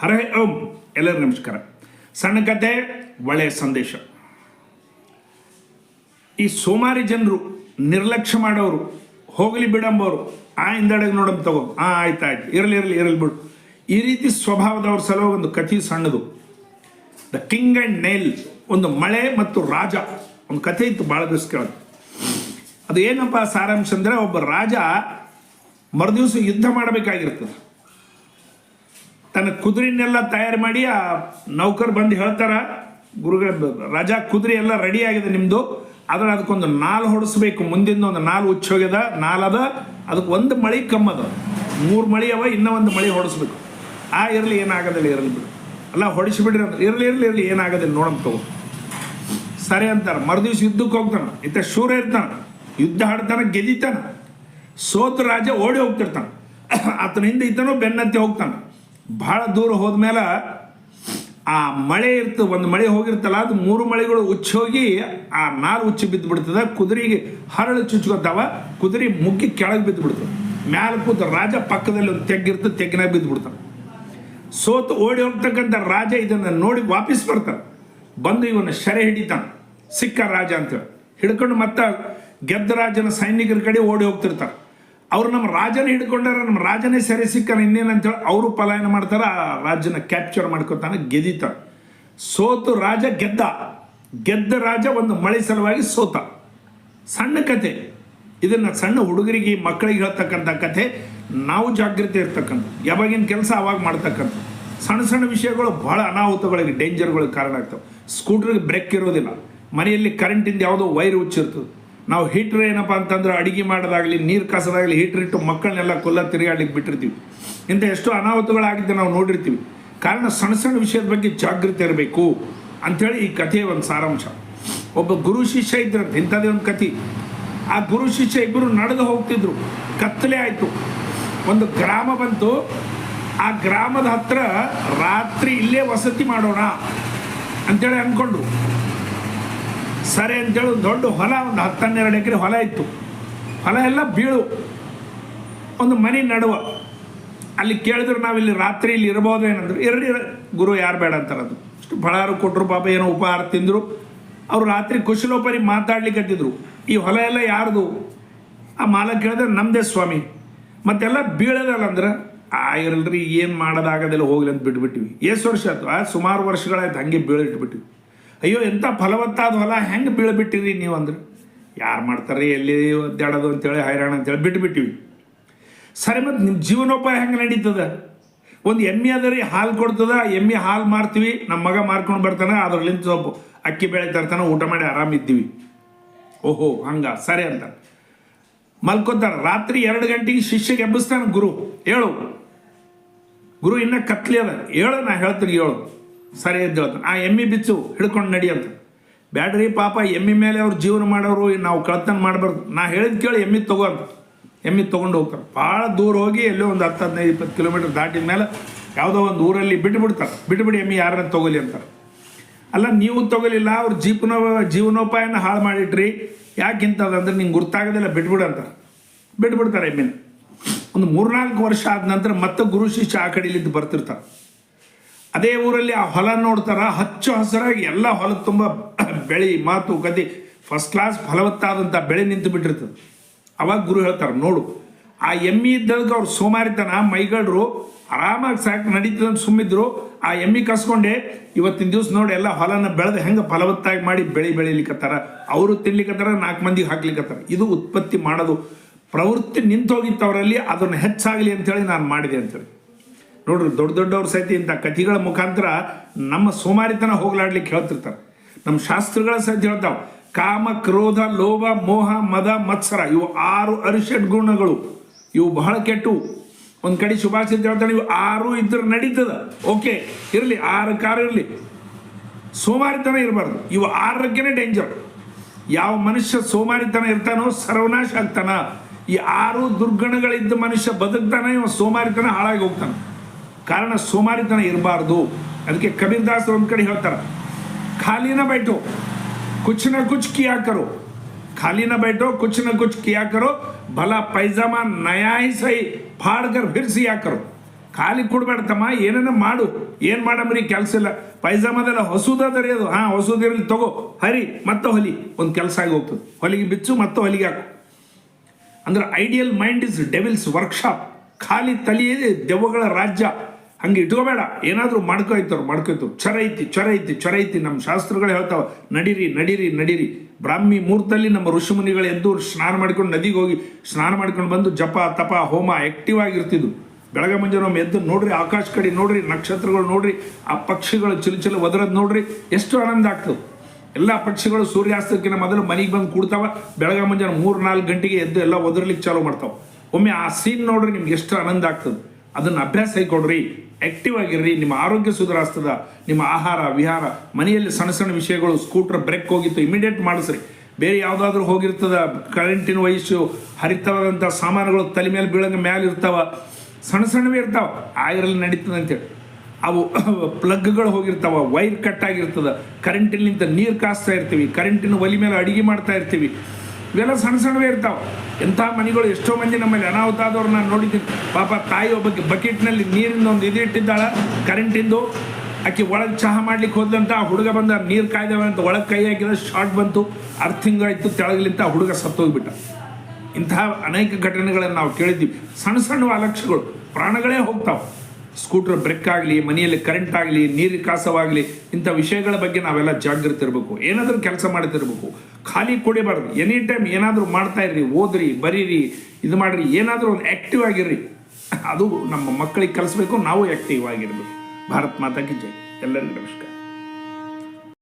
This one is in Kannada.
ಹರೇ ಓಂ. ಎಲ್ಲರಿಗೂ ನಮಸ್ಕಾರ. ಸಣ್ಣ ಕತೆ ಒಳ್ಳೆಯ ಸಂದೇಶ. ಈ ಸೋಮಾರಿ ಜನರು ನಿರ್ಲಕ್ಷ್ಯ ಮಾಡೋರು, ಹೋಗಲಿ ಬಿಡಂಬೋರು ಆ ಹಿಂದಡೆಗೆ ನೋಡಮ್ ತಗೋ. ಆ, ಆಯ್ತು ಆಯ್ತು. ಇರಲಿ ಇರಲಿ ಇರಲಿ ಬಿಡು. ಈ ರೀತಿ ಸ್ವಭಾವದವ್ರ ಸಲುವಾಗಿ ಒಂದು ಕಥೆ ಸಣ್ಣದು. ದ ಕಿಂಗ್ ಆ್ಯಂಡ್ ನೇಲ್ ಒಂದು ಮಳೆ ಮತ್ತು ರಾಜ. ಒಂದು ಕಥೆ ಇತ್ತು ಭಾಳ ದಿವಸ ಕೇಳೋದು ಅದು ಏನಪ್ಪ ಸಾರಾಂಶ ಅಂದರೆ, ಒಬ್ಬ ರಾಜ ಮರುದಿವಸ ಯುದ್ಧ ಮಾಡಬೇಕಾಗಿರ್ತದೆ. ತನ್ನ ಕುದುರೆನೆಲ್ಲ ತಯಾರು ಮಾಡಿ ಆ ನೌಕರ್ ಬಂದು ಹೇಳ್ತಾರ ಗುರುಗಳ ರಾಜ ಕುದುರೆ ಎಲ್ಲ ರೆಡಿ ಆಗಿದೆ ನಿಮ್ಮದು ಆದ್ರೆ ಅದಕ್ಕೊಂದು ನಾಲ್ ಹೊಡಿಸ್ಬೇಕು. ಮುಂದಿನ ಒಂದು ನಾಲ್ ಉಚ್ಚೋಗ್ಯದ ನಾಲದ ಅದಕ್ಕೆ ಒಂದು ಮಳಿ ಕಮ್ಮದ ಮೂರು ಮಳಿ ಅವ, ಇನ್ನೂ ಒಂದು ಮಳಿ ಹೊಡಿಸ್ಬೇಕು. ಆ, ಇರಲಿ ಏನಾಗೋದಿಲ್ಲ ಇರಲಿ ಬಿಡು. ಅಲ್ಲ, ಹೊಡಿಸ್ಬಿಡ್ರಿ ಅಂತ. ಇರಲಿ ಇರಲಿ ಇರಲಿ ಏನಾಗೋದಿಲ್ಲ ನೋಡಮ್ ತಗೋ. ಸರಿ ಅಂತಾರೆ. ಮರುದಿವ್ಸ ಯುದ್ಧಕ್ಕೆ ಹೋಗ್ತಾನ. ಇತ್ತ ಶೂರ ಇರ್ತಾನ. ಯುದ್ಧ ಆಡ್ತಾನ, ಗೆದಿತಾನ. ಸೋತ ರಾಜ ಓಡಿ ಹೋಗ್ತಿರ್ತಾನ. ಆತನ ಹಿಂದೆ ಇದ್ದಾನೋ ಬೆನ್ನತ್ತಿ ಹೋಗ್ತಾನ. ಭಾಳ ದೂರ ಹೋದ್ಮೇಲೆ ಆ ಮಳೆ ಇರ್ತ, ಒಂದು ಮಳೆ ಹೋಗಿರ್ತಲ್ಲ, ಅದು ಮೂರು ಮಳೆಗಳು ಉಚ್ಚೋಗಿ ಆ ನಾರು ಉಚ್ಚಿ ಬಿದ್ದು ಬಿಡ್ತದ ಕುದುರೆಗೆ ಹರಳು ಚುಚ್ಕೊತಾವ. ಕುದುರೆ ಮುಗ್ಗಿ ಕೆಳಗೆ ಬಿದ್ದು ಬಿಡ್ತದೆ ಮ್ಯಾಲ ಕೂತ ರಾಜ ಪಕ್ಕದಲ್ಲಿ ಒಂದು ತೆಗ್ಗಿರ್ತದೆ ತೆಗ್ಗಿನಾಗ ಬಿದ್ದು ಬಿಡ್ತಾನೆ ಸೋತು ಓಡಿ ಹೋಗ್ತಕ್ಕಂಥ ರಾಜ ಇದನ್ನು ನೋಡಿ ವಾಪಸ್ ಬರ್ತಾನೆ. ಬಂದು ಇವನ ಶರೆ ಹಿಡಿತಾನೆ. ಸಿಕ್ಕ ರಾಜ ಅಂತೇಳಿ. ಹಿಡ್ಕೊಂಡು ಮತ್ತೆ ಗೆದ್ದ ರಾಜನ ಸೈನಿಕರ ಕಡೆ ಓಡಿ ಹೋಗ್ತಿರ್ತಾರೆ ಅವ್ರು ನಮ್ಮ ರಾಜನ ಹಿಡ್ಕೊಂಡಾರ, ನಮ್ಮ ರಾಜನೇ ಸೆರೆ ಸಿಕ್ಕನ ಇನ್ನೇನು ಅಂತೇಳಿ ಅವರು ಪಲಾಯನ ಮಾಡ್ತಾರೆ, ಆ ರಾಜನ ಕ್ಯಾಪ್ಚರ್ ಮಾಡ್ಕೊತಾನೆ ಗೆದಿತ. ಸೋತು ರಾಜ ಗೆದ್ದ. ಗೆದ್ದ ರಾಜ ಒಂದು ಮಳೆ ಸಲುವಾಗಿ ಸೋತ. ಸಣ್ಣ ಕತೆ. ಇದನ್ನು ಸಣ್ಣ ಹುಡುಗರಿಗೆ, ಮಕ್ಕಳಿಗೆ ಹೇಳ್ತಕ್ಕಂಥ ಕತೆ. ನಾವು ಜಾಗೃತಿ ಇರ್ತಕ್ಕಂಥ, ಯಾವಾಗಿನ ಕೆಲಸ ಅವಾಗ ಮಾಡ್ತಕ್ಕಂಥ. ಸಣ್ಣ ಸಣ್ಣ ವಿಷಯಗಳು ಬಹಳ ಅನಾಹುತಗಳಿಗೆ ಡೇಂಜರ್ಗಳಿಗೆ ಕಾರಣ ಆಗ್ತವೆ. ಸ್ಕೂಟ್ರಿಗೆ ಬ್ರೇಕ್ ಇರೋದಿಲ್ಲ. ಮನೆಯಲ್ಲಿ ಕರೆಂಟಿಂದ ಯಾವುದೋ ವೈರ್ ಹುಚ್ಚಿರ್ತದೆ ನಾವು ಹೀಟ್ರ್ ಏನಪ್ಪ ಅಂತಂದ್ರೆ ಅಡುಗೆ ಮಾಡೋದಾಗಲಿ, ನೀರು ಕಾಸೋದಾಗಲಿ ಹೀಟ್ರಿಟ್ಟು ಮಕ್ಕಳನ್ನೆಲ್ಲ ಕೊಲ್ಲ ತಿರುಗಾಡ್ಲಿಕ್ಕೆ ಬಿಟ್ಟಿರ್ತೀವಿ. ಇಂಥ ಎಷ್ಟೋ ಅನಾಹುತಗಳಾಗಿದ್ದೆ ನಾವು ನೋಡಿರ್ತೀವಿ. ಕಾರಣ ಸಣ್ಣ ಸಣ್ಣ ವಿಷಯದ ಬಗ್ಗೆ ಜಾಗೃತಿ ಇರಬೇಕು ಅಂಥೇಳಿ ಈ ಕಥೆಯ ಒಂದು ಸಾರಾಂಶ. ಒಬ್ಬ ಗುರು ಶಿಷ್ಯ ಇದ್ರಂತೆ ಇಂಥದ್ದೇ ಒಂದು ಕಥೆ. ಆ ಗುರು ಶಿಷ್ಯ ಇಬ್ಬರು ನಡೆದು ಹೋಗ್ತಿದ್ರು. ಕತ್ತಲೆ ಆಯಿತು. ಒಂದು ಗ್ರಾಮ ಬಂತು. ಆ ಗ್ರಾಮದ ಹತ್ರ ರಾತ್ರಿ ಇಲ್ಲೇ ವಸತಿ ಮಾಡೋಣ ಅಂತೇಳಿ ಅಂದ್ಕೊಂಡ್ರು. ಸರಿ ಅಂತೇಳಿ ಒಂದು ದೊಡ್ಡ ಹೊಲ, ಒಂದು ಹತ್ತನ್ನೆರಡು ಎಕರೆ ಹೊಲ ಇತ್ತು. ಹೊಲ ಎಲ್ಲ ಬೀಳು. ಒಂದು ಮನೆ ನಡುವ. ಅಲ್ಲಿ ಕೇಳಿದ್ರು ನಾವಿಲ್ಲಿ ರಾತ್ರಿ ಇಲ್ಲಿ ಇರ್ಬೋದು ಏನಂದ್ರು. ಇರ ಗುರು, ಯಾರು ಬೇಡ ಅಂತಾರೆ ಅದು. ಫಳಾರು ಕೊಟ್ಟರು ಪಾಪ, ಏನೋ ಉಪಹಾರ ತಿಂದರು. ಅವರು ರಾತ್ರಿ ಕುಶಲೋಪರಿ ಮಾತಾಡ್ಲಿಕ್ಕತ್ತಿದ್ರು ಈ ಹೊಲ ಎಲ್ಲ ಯಾರ್ದು? ಆ ಮಾಲಕ್ ಕೇಳಿದ್ರೆ ನಮ್ಮದೇ ಸ್ವಾಮಿ. ಮತ್ತೆಲ್ಲ ಬೀಳದಲ್ಲ ಅಂದ್ರೆ ಆ, ಇರಲ್ರಿ, ಏನು ಮಾಡೋದಾಗದೆಲ್ಲ ಹೋಗ್ಲಿ ಅಂತ ಬಿಟ್ಬಿಟ್ಟಿವಿ. ಎಷ್ಟು ವರ್ಷ ಆಯ್ತು. ಸುಮಾರು ವರ್ಷಗಳಾಯ್ತು ಹಂಗೆ ಬೀಳಿಟ್ಬಿಟ್ಟಿವಿ. ಅಯ್ಯೋ ಎಂಥ ಫಲವತ್ತಾದ ಹೊಲ, ಹೆಂಗೆ ಬೀಳ್ಬಿಟ್ಟಿರಿ ನೀವು ಅಂದ್ರೆ? ಯಾರು ಮಾಡ್ತಾರೆ ಎಲ್ಲಿ ಒದ್ದಾಡೋದು ಅಂತೇಳಿ ಹೈರಾಣ ಅಂತೇಳಿ ಬಿಟ್ಬಿಟ್ಟಿವಿ. ಸರಿ, ಮತ್ತು ನಿಮ್ಮ ಜೀವನೋಪಾಯ ಹೆಂಗೆ ನಡೀತದ? ಒಂದು ಎಮ್ಮೆ ಅದ ರೀ, ಹಾಲು ಕೊಡ್ತದ, ಎಮ್ಮೆ ಹಾಲು ಮಾರ್ತೀವಿ ನಮ್ಮ ಮಗ ಮಾರ್ಕೊಂಡು ಬರ್ತಾನೆ, ಅದ್ರಲ್ಲಿಂದ ಸ್ವಲ್ಪ ಅಕ್ಕಿ ಬೇಳೆ ತರ್ತಾನೆ, ಊಟ ಮಾಡಿ ಆರಾಮಿದ್ದೀವಿ ಓಹೋ, ಹಂಗ, ಸರಿ ಅಂತ. ಮಲ್ಕೊತಾರ, ರಾತ್ರಿ ಎರಡು ಗಂಟೆಗೆ ಶಿಷ್ಯಗೆ ಎಬ್ಬಿಸ್ತಾನೆ ಗುರು. ಹೇಳು. ಗುರು, ಇನ್ನ ಕತ್ಲಿ ಅದ. ಹೇಳು, ನಾ ಹೇಳ್ತೀನಿ, ಹೇಳು. ಸರಿ ಅಂತ ಆ ಎಮ್ಮಿ ಬಿಚ್ಚು, ಹಿಡ್ಕೊಂಡು ನಡಿ ಅಂತ. ಬ್ಯಾಡ್ರಿ ಪಾಪ, ಎಮ್ಮಿ ಮೇಲೆ ಅವ್ರು ಜೀವನ ಮಾಡೋರು, ನಾವು ಕಳ್ತನ ಮಾಡಬಾರ್ದು. ನಾ ಹೇಳಿದ್ ಕೇಳಿ, ಎಮ್ಮಿ ತಗೋ ಅಂತ. ಎಮ್ಮಿ ತೊಗೊಂಡು ಹೋಗ್ತಾರೆ. ಭಾಳ ದೂರ ಹೋಗಿ ಎಲ್ಲೋ ಒಂದು ಹತ್ತು, ಹದಿನೈದು, ಇಪ್ಪತ್ತು ಕಿಲೋಮೀಟರ್ ದಾಟಿದ ಮೇಲೆ ಯಾವುದೋ ಒಂದು ಊರಲ್ಲಿ ಬಿಟ್ಬಿಡ್ತಾರೆ. ಬಿಟ್ಬಿಡಿ ಎಮ್ಮಿ, ಯಾರನ್ನ ತೊಗೊಲಿ ಅಂತಾರೆ. ಅಲ್ಲ, ನೀವು ತೊಗೊಲಿಲ್ಲ ಅವ್ರ ಜೀವನ ಜೀವನೋಪಾಯನ ಹಾಳು ಮಾಡಿಟ್ರಿ. ಯಾಕಿಂತದಂದ್ರೆ ನಿಂಗೆ ಗುರ್ತಾಗೋದಿಲ್ಲ, ಬಿಟ್ಬಿಡು ಅಂತಾರೆ. ಬಿಟ್ಬಿಡ್ತಾರೆ ಎಮ್ಮಿನ. ಒಂದು ಮೂರ್ನಾಲ್ಕು ವರ್ಷ ಆದ ನಂತರ ಮತ್ತೆ ಗುರು ಶಿಷ್ಯ ಆ ಕಡೆಯಲ್ಲಿದ್ದು ಬರ್ತಿರ್ತಾರೆ. ಅದೇ ಊರಲ್ಲಿ ಆ ಹೊಲ ನೋಡ್ತಾರ, ಹಚ್ಚು ಹಸಿರಾಗಿ ಎಲ್ಲ ಹೊಲದ ತುಂಬ ಬೆಳೆ, ಮಾತು ಗದಿ ಫಸ್ಟ್ ಕ್ಲಾಸ್ ಫಲವತ್ತಾದಂಥ ಬೆಳೆ ನಿಂತು ಬಿಟ್ಟಿರ್ತದೆ. ಅವಾಗ ಗುರು ಹೇಳ್ತಾರೆ, ನೋಡು, ಆ ಎಮ್ಮಿ ಇದ್ದಾಗ ಅವ್ರು ಸೋಮಾರಿತನ, ಮೈಗಳ್ರು ಆರಾಮಾಗಿ ಸಾಕು ನಡೀತದೆ ಸುಮ್ಮಿದ್ರು, ಆ ಎಮ್ಮಿ ಕಸ್ಕೊಂಡೆ, ಇವತ್ತಿನ ದಿವಸ ನೋಡಿ ಎಲ್ಲ ಹೊಲನ ಬೆಳೆದು ಹೆಂಗೆ ಫಲವತ್ತಾಗಿ ಮಾಡಿ ಬೆಳೆ ಬೆಳಿಲಿಕ್ಕತ್ತಾರ ಅವರು ತಿನ್ಲಿಕ್ಕತ್ತಾರ ನಾಲ್ಕು ಮಂದಿಗೆ ಹಾಕ್ಲಿಕ್ಕತ್ತಾರ ಇದು ಉತ್ಪತ್ತಿ ಮಾಡೋದು. ಪ್ರವೃತ್ತಿ ನಿಂತೋಗಿತ್ತು ಅವರಲ್ಲಿ ಅದನ್ನು ಹೆಚ್ಚಾಗಲಿ ಅಂತೇಳಿ ನಾನು ಮಾಡಿದೆ ಅಂತೇಳಿ ನೋಡ್ರಿ, ದೊಡ್ಡ ದೊಡ್ಡವ್ರ ಸಹಿತ ಇಂಥ ಕಥೆಗಳ ಮುಖಾಂತರ ನಮ್ಮ ಸೋಮಾರಿತನ ಹೋಗ್ಲಾಡ್ಲಿಕ್ಕೆ ಹೇಳ್ತಿರ್ತಾರೆ. ನಮ್ಮ ಶಾಸ್ತ್ರಗಳ ಸಹಿತ ಹೇಳ್ತಾವೆ, ಕಾಮ, ಕ್ರೋಧ, ಲೋಭ, ಮೋಹ, ಮದ, ಮತ್ಸರ, ಇವು ಆರು ಅರಿಷಡ್ ಗುಣಗಳು. ಇವು ಬಹಳ ಕೆಟ್ಟು. ಒಂದು ಕಡೆ ಶುಭಾಷಿತ ಹೇಳ್ತಾನೆ, ಇವು ಆರು ಇದ್ರೆ ನಡೀತದ. ಓಕೆ, ಇರಲಿ, ಆರು ಕಾರು ಇರಲಿ. ಸೋಮಾರಿತನ ಇರಬಾರ್ದು. ಇವು ಆರಕ್ಕೇನೆ ಡೇಂಜರ್ ಯಾವ ಮನುಷ್ಯ ಸೋಮಾರಿತನ ಇರ್ತಾನೋ ಸರ್ವನಾಶ ಆಗ್ತಾನ. ಈ ಆರು ದುರ್ಗಣಗಳಿದ್ದ ಮನುಷ್ಯ ಬದುಕ್ತಾನೆ, ಇವ ಸೋಮಾರಿತನ ಹಾಳಾಗಿ ಹೋಗ್ತಾನೆ. ಕಾರಣ ಸೋಮಾರಿತನ ಇರಬಾರ್ದು. ಅದಕ್ಕೆ ಕಬೀರ್ದಾಸರು ಒಂದು ಕಡೆ ಹೇಳ್ತಾರೆ, ಖಾಲಿನ ಬೈಟು ಕುಚ್ನ ಕುಚ್ ಕಿಯಾಕರು, ಖಾಲಿನ ಬೈಟು ಕುಚ್ಚಿನ ಕುಚ್ ಕಿಯಾಕರು, ಬಲ ಭಲ ಪೈಜಾಮ ನಯಾ ಸೈ ಫಾಡ್ಕರ್ ಫಿರ್ಸಿ ಯಾಕರು, ಖಾಲಿ ಕೊಡ್ಬೇಡ ತಮ್ಮ ಮಾಡು, ಏನು ಮಾಡಮ್ರಿ ಕೆಲಸ ಇಲ್ಲ, ಪೈಜಾಮದೆಲ್ಲ ಹೊಸೂದ ತರೆಯೋದು ಹಾಂ ಹೊಸದಿರಲಿ ತಗೋ, ಹರಿ, ಮತ್ತೆ ಹೊಲಿ, ಒಂದು ಕೆಲಸ ಆಗಿ ಹೋಗ್ತದೆ ಹೊಲಿಗೆ ಬಿಚ್ಚು, ಮತ್ತೆ ಹೊಲಿಗೆ ಹಾಕು. ಅಂದ್ರೆ ideal mind is devil's workshop, ಖಾಲಿ ತಲೆಯೇ ದೆವ್ವಗಳ ರಾಜ್ಯ ಹಂಗೆ ಇಟ್ಕೋಬೇಡ ಏನಾದರೂ ಮಾಡ್ಕೊಯ್ತವ್ರು ಮಾಡ್ಕೊಯ್ತವ್ರು. ಚರ ಐತಿ ಚರ ಐತಿ ಚರ ಐತಿ ನಮ್ಮ ಶಾಸ್ತ್ರಗಳು ಹೇಳ್ತಾವ. ನಡೀರಿ ನಡೀರಿ ನಡೀರಿ. ಬ್ರಾಹ್ಮಿ ಮೂರ್ತಲ್ಲಿ ನಮ್ಮ ಋಷಿಮುನಿಗಳು ಎದ್ದು ಸ್ನಾನ ಮಾಡ್ಕೊಂಡು ನದಿಗೆ ಹೋಗಿ ಸ್ನಾನ ಮಾಡ್ಕೊಂಡು ಬಂದು ಜಪ, ತಪ, ಹೋಮ ಆಕ್ಟಿವ್ ಆಗಿರ್ತಿದ್ವು ಬೆಳಗ್ಗೆ ಮುಂಜಾನೆ ಒಮ್ಮೆ ಎದ್ದು ನೋಡ್ರಿ, ಆಕಾಶ ಕಡೆ ನೋಡ್ರಿ, ನಕ್ಷತ್ರಗಳು ನೋಡ್ರಿ, ಆ ಪಕ್ಷಿಗಳು ಚಿಲುಚಿಲು ಒದರದ್ ನೋಡ್ರಿ, ಎಷ್ಟು ಆನಂದ ಆಗ್ತದೆ. ಎಲ್ಲ ಪಕ್ಷಿಗಳು ಸೂರ್ಯಾಸ್ತಕ್ಕಿಂತ ಮೊದಲು ಮನೆಗೆ ಬಂದು ಕೂಡ್ತಾವ. ಬೆಳಗ್ಗೆ ಮುಂಜಾನೆ ಮೂರು ನಾಲ್ಕು ಗಂಟೆಗೆ ಎದ್ದು ಎಲ್ಲ ಒದರ್ಲಿಕ್ಕೆ ಚಾಲೂ ಮಾಡ್ತಾವೆ. ಒಮ್ಮೆ ಆ ಸೀನ್ ನೋಡ್ರಿ ನಿಮ್ಗೆ ಎಷ್ಟು ಆನಂದ ಆಗ್ತದೆ. ಅದನ್ನು ಅಭ್ಯಾಸ ಕೊಡ್ರಿ ಆಕ್ಟಿವ್ ಆಗಿರ್ರಿ, ನಿಮ್ಮ ಆರೋಗ್ಯ ಸುಧಾರಿಸ್ತದ, ನಿಮ್ಮ ಆಹಾರ, ವಿಹಾರ, ಮನೆಯಲ್ಲಿ ಸಣ್ಣ ಸಣ್ಣ ವಿಷಯಗಳು ಸ್ಕೂಟರ್ ಬ್ರೇಕ್ ಹೋಗಿತ್ತು ಇಮಿಡಿಯೇಟ್ ಮಾಡಿಸ್ರಿ. ಬೇರೆ ಯಾವುದಾದ್ರೂ ಹೋಗಿರ್ತದ ಕರೆಂಟಿನ ವಯಸ್ಸು ಹರಿತವಾದಂಥ ಸಾಮಾನುಗಳು ತಲೆ ಮೇಲೆ ಬೀಳಂಗೆ ಮ್ಯಾಲೆ ಇರ್ತಾವ, ಸಣ್ಣ ಸಣ್ಣವೇ ಇರ್ತಾವೆ ಆಗಿರಲಿ ನಡೀತದೆ ಅಂತೇಳಿ ಅವು ಪ್ಲಗ್ಗಳು ಹೋಗಿರ್ತಾವ ವೈರ್ ಕಟ್ ಆಗಿರ್ತದೆ ಕರೆಂಟಿನಿಂದ ನೀರು ಕಾಸ್ತಾ ಇರ್ತೀವಿ ಕರೆಂಟಿನ ಒಲಿ ಮೇಲೆ ಅಡುಗೆ ಮಾಡ್ತಾ ಇರ್ತೀವಿ. ಇವೆಲ್ಲ ಸಣ್ಣ ಸಣ್ಣವೇ ಇರ್ತಾವೆ. ಎಂಥ ಮನೆಗಳು ಎಷ್ಟೋ ಮಂದಿ ನಮ್ಮಲ್ಲಿ ಅನಾಹುತ ಆದವ್ರು ನಾನು ನೋಡಿದ್ದೀನಿ. ಪಾಪ ತಾಯಿ ಒಬ್ಬಕ್ಕೆ ಬಕೆಟ್ನಲ್ಲಿ ನೀರಿಂದ ಒಂದು ಇದು ಇಟ್ಟಿದ್ದಾಳ ಕರೆಂಟಿಂದು ಆಕೆ ಒಳಗೆ ಚಹಾ ಮಾಡ್ಲಿಕ್ಕೆ ಹೋದಂತ ಆ ಹುಡುಗ ಬಂದ, ನೀರು ಕಾಯ್ದವ ಅಂತ ಒಳಗೆ ಕೈ ಹಾಕಿದ ಶಾರ್ಟ್ ಬಂತು. ಅರ್ಥಿಂಗ್ ಇತ್ತು ತೆಳಗಲಿಂತ ಆ ಹುಡುಗ ಸತ್ತೋಗ್ಬಿಟ್ಟ. ಇಂತಹ ಅನೇಕ ಘಟನೆಗಳನ್ನು ನಾವು ಕೇಳಿದ್ದೀವಿ. ಸಣ್ಣ ಸಣ್ಣ ಅಲಕ್ಷ್ಯಗಳು, ಪ್ರಾಣಗಳೇ ಹೋಗ್ತಾವೆ. ಸ್ಕೂಟರ್ ಬ್ರೇಕ್ ಆಗಲಿ, ಮನೆಯಲ್ಲಿ ಕರೆಂಟ್ ಆಗಲಿ ನೀರು ಕಾಸವಾಗಲಿ, ಇಂಥ ವಿಷಯಗಳ ಬಗ್ಗೆ ನಾವೆಲ್ಲ ಜಾಗೃತಿ ಇರಬೇಕು. ಏನಾದರೂ ಕೆಲಸ ಮಾಡ್ತಿರ್ಬೇಕು. ಖಾಲಿ ಕೊಡಿಬಾರ್ದು. ಎನಿ ಟೈಮ್ ಏನಾದರೂ ಮಾಡ್ತಾ ಇರ್ರಿ, ಓದ್ರಿ, ಬರೀರಿ, ಇದು ಮಾಡ್ರಿ, ಏನಾದರೂ ಒಂದು ಆ್ಯಕ್ಟಿವ್ ಆಗಿರ್ರಿ. ಅದು ನಮ್ಮ ಮಕ್ಕಳಿಗೆ ಕಲಿಸ್ಬೇಕು, ನಾವು ಆ್ಯಕ್ಟಿವ್ ಆಗಿರ್ಬೇಕು. ಭಾರತ್ ಮಾತಾ ಕಿ ಜೈ. ಎಲ್ಲರಿಗೂ ನಮಸ್ಕಾರ.